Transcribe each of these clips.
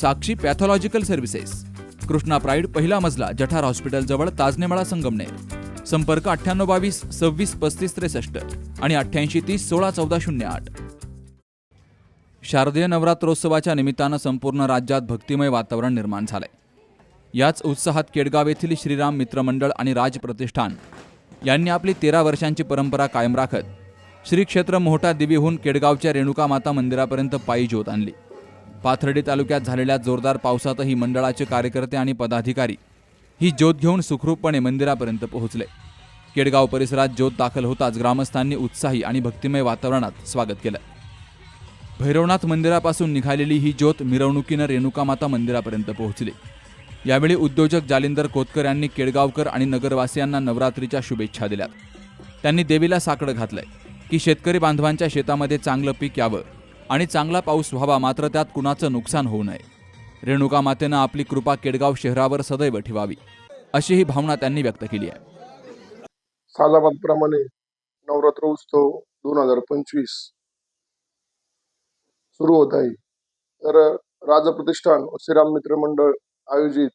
Sakshi pathological services. Krishna pride पहिला मजला जठार हॉस्पिटलजवळ ताजनेमाळा संगमनेर. संपर्क अठ्ठ्याण्णव बावीस सव्वीस पस्तीस त्रेसष्ट आणि अठ्ठ्याऐंशी तीस सोळा चौदा शून्य आठ. शारदीय नवरात्रोत्सवाच्या निमित्तानं संपूर्ण राज्यात भक्तिमय वातावरण निर्माण झालंय. याच उत्साहात केडगाव येथील श्रीराम मित्रमंडळ आणि राज प्रतिष्ठान यांनी आपली तेरा वर्षांची परंपरा कायम राखत श्री क्षेत्र मोहटा देवीहून केडगावच्या रेणुका माता मंदिरापर्यंत पायी ज्योत आणली. पाथर्डी तालुक्यात झालेल्या जोरदार पावसातही मंडळाचे कार्यकर्ते आणि पदाधिकारी ही ज्योत घेऊन सुखरूपपणे मंदिरापर्यंत पोहोचले. केडगाव परिसरात ज्योत दाखल होताच ग्रामस्थांनी उत्साही आणि भक्तिमय वातावरणात स्वागत केलं. भैरवनाथ मंदिरापासून निघालेली ही ज्योत मिरवणुकीनं रेणुका माता मंदिरापर्यंत पोहोचली. यावेळी उद्योजक जालिंदर कोतकर यांनी केडगावकर आणि नगरवासियांना नवरात्रीच्या शुभेच्छा दिल्यात. त्यांनी देवीला साकडं घातलंय की शेतकरी बांधवांच्या शेतामध्ये चांगलं पीक यावं आणि चांगला पाऊस व्हावा मात्र त्यात कुणाचं नुकसान होऊ नये. रेणुका मातेनं आपली कृपा केडगाव शहरावर सदैव ठेवावी अशी ही भावना त्यांनी व्यक्त केली आहे. सालाबादप्रमाणे नवरात्र उत्सव दोन हजार पंचवीस सुरू होत आहे. तर राजप्रतिष्ठान व श्रीराम मित्र मंडळ आयोजित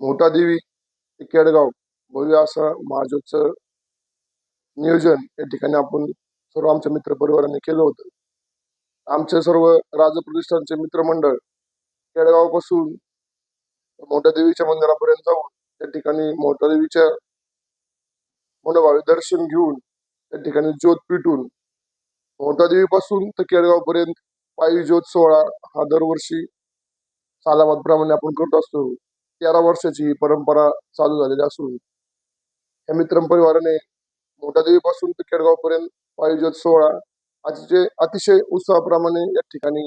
मोठा देवी ते केडगाव भव्य असा महाजोत्सव नियोजन या ठिकाणी आपण सर्व आमच्या मित्र परिवाराने केलं होतं. आमचे सर्व राजप्रतिष्ठानचे मित्रमंडळ केडगावपासून मोठ्या देवीच्या मंदिरापर्यंत जाऊन त्या ठिकाणी मोठ्या देवीच्या मनोभावे दर्शन घेऊन त्या ठिकाणी ज्योत पिटून मोठ्या देवीपासून तर केळगावपर्यंत पायी ज्योत सोहळा हा दरवर्षी सालाबाद प्रमाणे आपण करत असतो. तेरा वर्षाची ही परंपरा चालू झालेली असून या मित्र परिवाराने मोठादेवी पासून तर केळगाव पायी ज्योत सोहळा अतिशय अतिशय उत्साहाप्रमाणे या ठिकाणी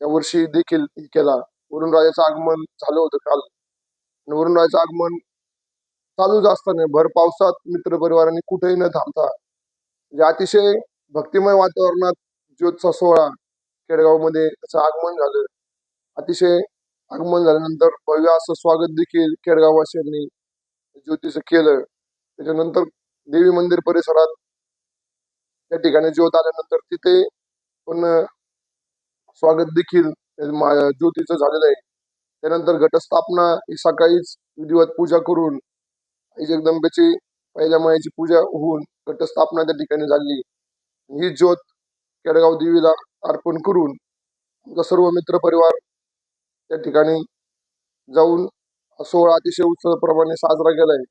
या वर्षी देखील केला. वरुणराजाचं आगमन झालं होतं काल. आणि आगमन चालूच असताना भर पावसात मित्र परिवारांनी कुठेही न थांबता म्हणजे अतिशय भक्तिमय वातावरणात ज्योतचा सोहळा खेडगावमध्ये त्याचं आगमन झालं. अतिशय आगमन झाल्यानंतर भव्य असं स्वागत देखील खेडगाववासियांनी ज्योतीचं केलं. त्याच्यानंतर देवी मंदिर परिसरात त्या ठिकाणी ज्योत आल्यानंतर तिथे पण स्वागत देखील ज्योतीचं झालेलं आहे. त्यानंतर घटस्थापना ही सकाळीच विधिवत पूजा करून आई जगदंबेची पहिल्या मायाची पूजा होऊन घटस्थापना त्या ठिकाणी झाली. ही ज्योत केडगाव देवीला अर्पण करून आमचा सर्व मित्र परिवार त्या ठिकाणी जाऊन सोहळा अतिशय उत्सवाप्रमाणे साजरा केलाय.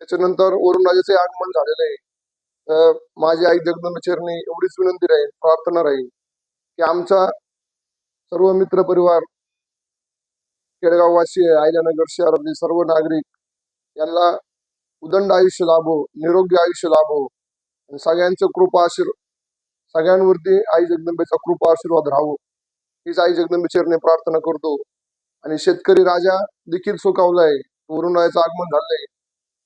त्याच्यानंतर वरुण राजाचे आगमन झालेलं आहे. माझी आई जगदंबचरणी एवढीच विनंती राहील प्रार्थना राहील की आमचा सर्व मित्र परिवार केळगाववासी आयल्यानगर शहरातील सर्व नागरिक यांना उदंड आयुष्य लाभो निरोगी आयुष्य लाभो. सगळ्यांचं कृपा आशीर्वाद सगळ्यांवरती आई जगदंबेचा कृपा आशीर्वाद राहो. हीच आई जगदंबेचरणी प्रार्थना करतो. आणि शेतकरी राजा देखील सुखावलाय वरुण आगमन झालंय.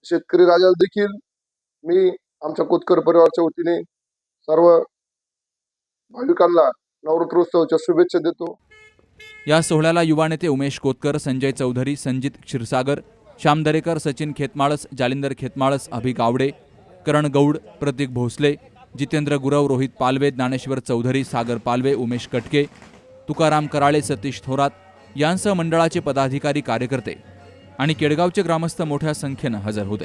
शेतकरी राजा देखील मी आमच्या कोतकर परिवारच्या वतीने सर्व भाविकांना नवरात्रोत्सवाच्या शुभेच्छा देतो. या सोहळ्याला युवा नेते उमेश कोतकर संजय चौधरी संजित क्षीरसागर श्याम दरेकर सचिन खेतमाळस जालिंदर खेतमाळस अभि गावडे करण गौड प्रतीक भोसले जितेंद्र गुरव रोहित पालवे ज्ञानेश्वर चौधरी सागर पालवे उमेश कटके तुकाराम कराळे सतीश थोरात यांसह मंडळाचे पदाधिकारी कार्यकर्ते आणि केडगावचे ग्रामस्थ मोठ्या संख्येनं हजर होते.